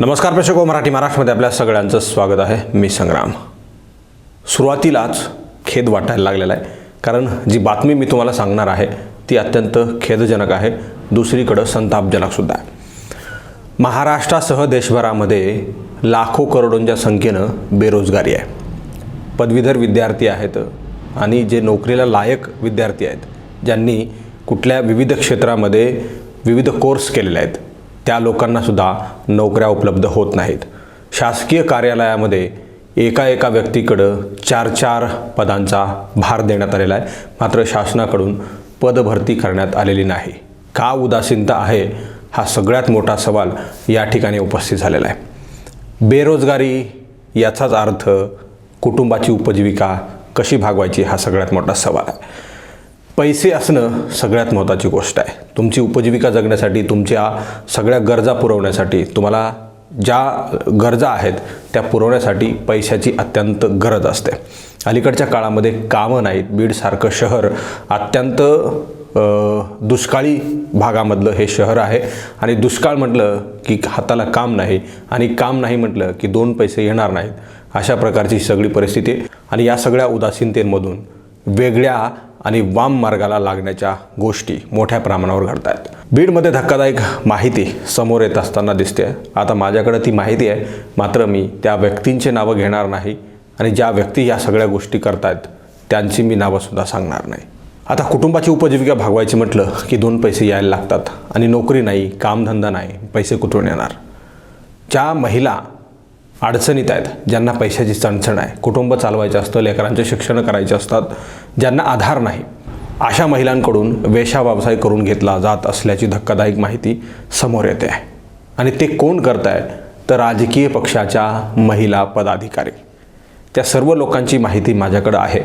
नमस्कार प्रेक्षको हो, मराठी महाराष्ट्रामध्ये आपल्या सगळ्यांचं स्वागत आहे. मी संग्राम. सुरुवातीलाच खेद वाटायला लागलेला आहे. कारण जी बातमी मी तुम्हाला सांगणार आहे ती अत्यंत खेदजनक आहे. दुसरीकडं संतापजनकसुद्धा आहे. महाराष्ट्रासह देशभरामध्ये लाखो करोडोंच्या संख्येनं बेरोजगारी आहे. पदवीधर विद्यार्थी आहेत आणि जे नोकरीला लायक विद्यार्थी आहेत ज्यांनी कुठल्या विविध क्षेत्रामध्ये विविध कोर्स केलेले आहेत. त्या लोकांनासुद्धा नोकऱ्या उपलब्ध होत नाहीत. शासकीय कार्यालयामध्ये एका एका व्यक्तीकडं चार चार पदांचा भार देण्यात आलेला आहे. मात्र शासनाकडून पदभरती करण्यात आलेली नाही. का उदासीनता आहे हा सगळ्यात मोठा सवाल या ठिकाणी उपस्थित झालेला आहे. बेरोजगारी याचाच अर्थ कुटुंबाची उपजीविका कशी भागवायची हा सगळ्यात मोठा सवाल आहे. पैसे असणं सगळ्यात महत्त्वाची गोष्ट आहे. तुमची उपजीविका जगण्यासाठी तुमच्या सगळ्या गरजा पुरवण्यासाठी तुम्हाला ज्या गरजा आहेत त्या पुरवण्यासाठी पैशाची अत्यंत गरज असते. अलीकडच्या काळामध्ये कामं नाहीत बीडसारखं शहर अत्यंत दुष्काळी भागामधलं हे शहर आहे. आणि दुष्काळ म्हटलं की हाताला काम नाही आणि काम नाही म्हटलं की दोन पैसे येणार नाहीत. अशा प्रकारची सगळी परिस्थिती आहे. आणि या सगळ्या उदासीनतेमधून वेगळ्या आणि वाम मार्गाला लागण्याच्या गोष्टी मोठ्या प्रमाणावर घडत आहेत बीडमध्ये धक्कादायक माहिती समोर येत असताना दिसते आता माझ्याकडे ती माहिती आहे. मात्र मी त्या व्यक्तींचे नावं घेणार नाही आणि ज्या व्यक्ती या सगळ्या गोष्टी करतायत त्यांची मी नावंसुद्धा सांगणार नाही. आता कुटुंबाची उपजीविका भागवायची म्हटलं की दोन पैसे यायला लागतात आणि नोकरी नाही कामधंदा नाही पैसे कुठून येणार? ज्या महिला अडचणीत आहेत. ज्यांना पैशाची चणचण आहे. कुटुंब चालवायचं असतं लेकरांचे शिक्षण करायचे असतात ज्यांना आधार नाही. अशा महिलांकडून वेशा व्यवसाय करून घेतला जात असल्याची धक्कादायक माहिती समोर येते. आहे आणि ते कोण करत आहे तर राजकीय पक्षाच्या महिला पदाधिकारी. त्या सर्व लोकांची माहिती माझ्याकडं आहे.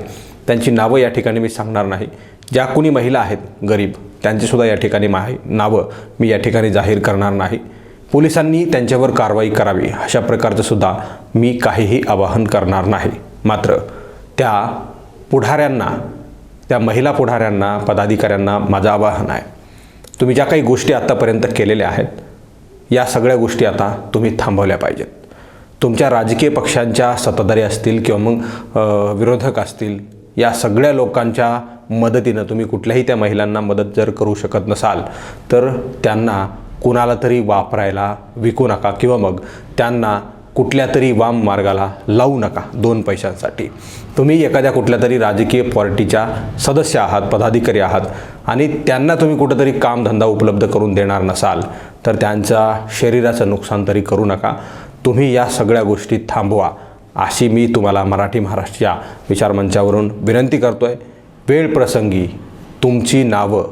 त्यांची नावं या ठिकाणी मी सांगणार नाही. ज्या कुणी महिला आहेत गरीब त्यांचीसुद्धा या ठिकाणी माही नावं मी या ठिकाणी जाहीर करणार नाही. पोलिसांनी त्यांच्यावर कारवाई करावी अशा प्रकारचं सुद्धा मी काहीही आवाहन करणार नाही. मात्र त्या पुढाऱ्यांना त्या महिला पुढाऱ्यांना पदाधिकाऱ्यांना माझं आवाहन आहे. तुम्ही ज्या काही गोष्टी आत्तापर्यंत केलेल्या आहेत या सगळ्या गोष्टी आता तुम्ही थांबवल्या पाहिजेत. तुमच्या राजकीय पक्षांच्या सत्ताधारी असतील किंवा मग विरोधक असतील या सगळ्या लोकांच्या मदतीनं तुम्ही कुठल्याही त्या महिलांना मदत जर करू शकत नसाल तर त्यांना कुणाला तरी वापरायला विकू नका किंवा मग त्यांना कुठल्या तरी वाम मार्गाला लावू नका दोन पैशांसाठी. तुम्ही एखाद्या कुठल्या तरी राजकीय पार्टीच्या सदस्य आहात पदाधिकारी आहात आणि त्यांना तुम्ही कुठंतरी कामधंदा उपलब्ध करून देणार नसाल तर त्यांच्या शरीराचं नुकसान तरी करू नका. तुम्ही या सगळ्या गोष्टी थांबवा अशी मी तुम्हाला मराठी महाराष्ट्र विचारमंचावरून विनंती करतो आहे वेळ प्रसंगी तुमची नावं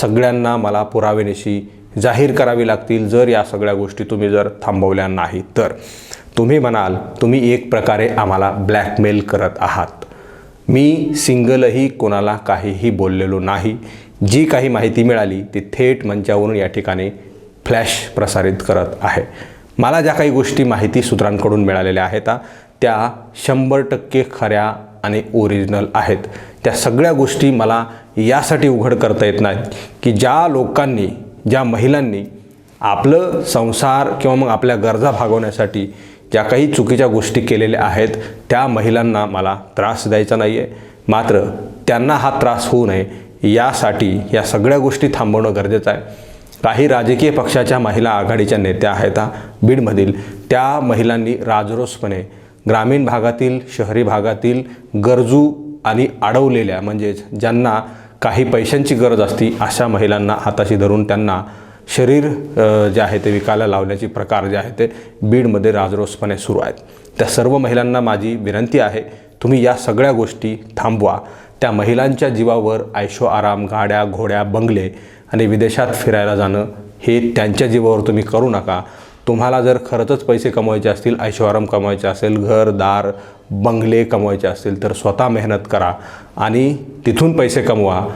सगळ्यांना मला पुरावेनिशी जाहीर करावी लागतील. जर या सगळ्या गोष्टी तुम्ही जर थांबवल्या नाही तर. तुम्ही म्हणाल तुम्ही एक प्रकारे आम्हाला ब्लॅकमेल करत आहात. मी सिंगलही कोणाला काहीही बोललेलो नाही. जी काही माहिती मिळाली ती थेट मंचावरून या ठिकाणी फ्लॅश प्रसारित करत आहे. मला ज्या काही गोष्टी माहिती सूत्रांकडून मिळालेल्या आहेत त्या शंभर टक्के खऱ्या आणि ओरिजिनल आहेत. त्या सगळ्या गोष्टी मला यासाठी उघड करता येत नाहीत की ज्या लोकांनी ज्या महिलांनी आपलं संसार किंवा मग आपल्या गरजा भागवण्यासाठी ज्या काही चुकीच्या गोष्टी केलेल्या आहेत त्या महिलांना मला त्रास द्यायचा नाही आहे मात्र त्यांना हा त्रास होऊ नये यासाठी या सगळ्या गोष्टी थांबवणं गरजेचं आहे. काही राजकीय पक्षाच्या महिला आघाडीच्या नेत्या आहेत बीडमधील. त्या महिलांनी राजरोसपणे ग्रामीण भागातील शहरी भागातील गरजू आणि अडवलेल्या म्हणजेच ज्यांना काही पैशांची गरज असती अशा महिलांना हाताशी धरून त्यांना शरीर जे आहे ते विकायला लावण्याचे प्रकार जे आहे ते बीडमध्ये राजरोसपणे सुरू आहेत. त्या सर्व महिलांना माझी विनंती आहे तुम्ही या सगळ्या गोष्टी थांबवा. त्या महिलांच्या जीवावर ऐशो आराम गाड्या घोड्या बंगले आणि विदेशात फिरायला जाणं हे त्यांच्या जीवावर तुम्ही करू नका. तुम्हाला जर खरंच पैसे कमवायचे असतील ऐशोआराम कमवायचे असेल घर दार बंगले कमवायचे असतील तर स्वतः मेहनत करा आणि तिथून पैसे कमवा.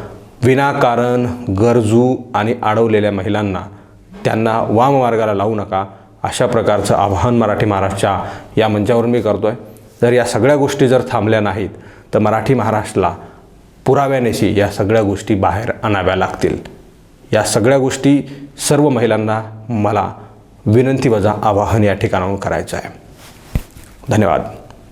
विनाकारण गरजू आणि अडवलेल्या महिलांना त्यांना वाम मार्गाला लावू नका. अशा प्रकारचं आवाहन मराठी महाराष्ट्रच्या या मंचावर मी करतो आहे जर या सगळ्या गोष्टी जर थांबल्या नाहीत तर मराठी महाराष्ट्राला पुराव्यानेशी या सगळ्या गोष्टी बाहेर आणाव्या लागतील. या सगळ्या गोष्टी सर्व महिलांना मला विनंती वजा आवाहन या ठिकाणाहून करायचं आहे. धन्यवाद.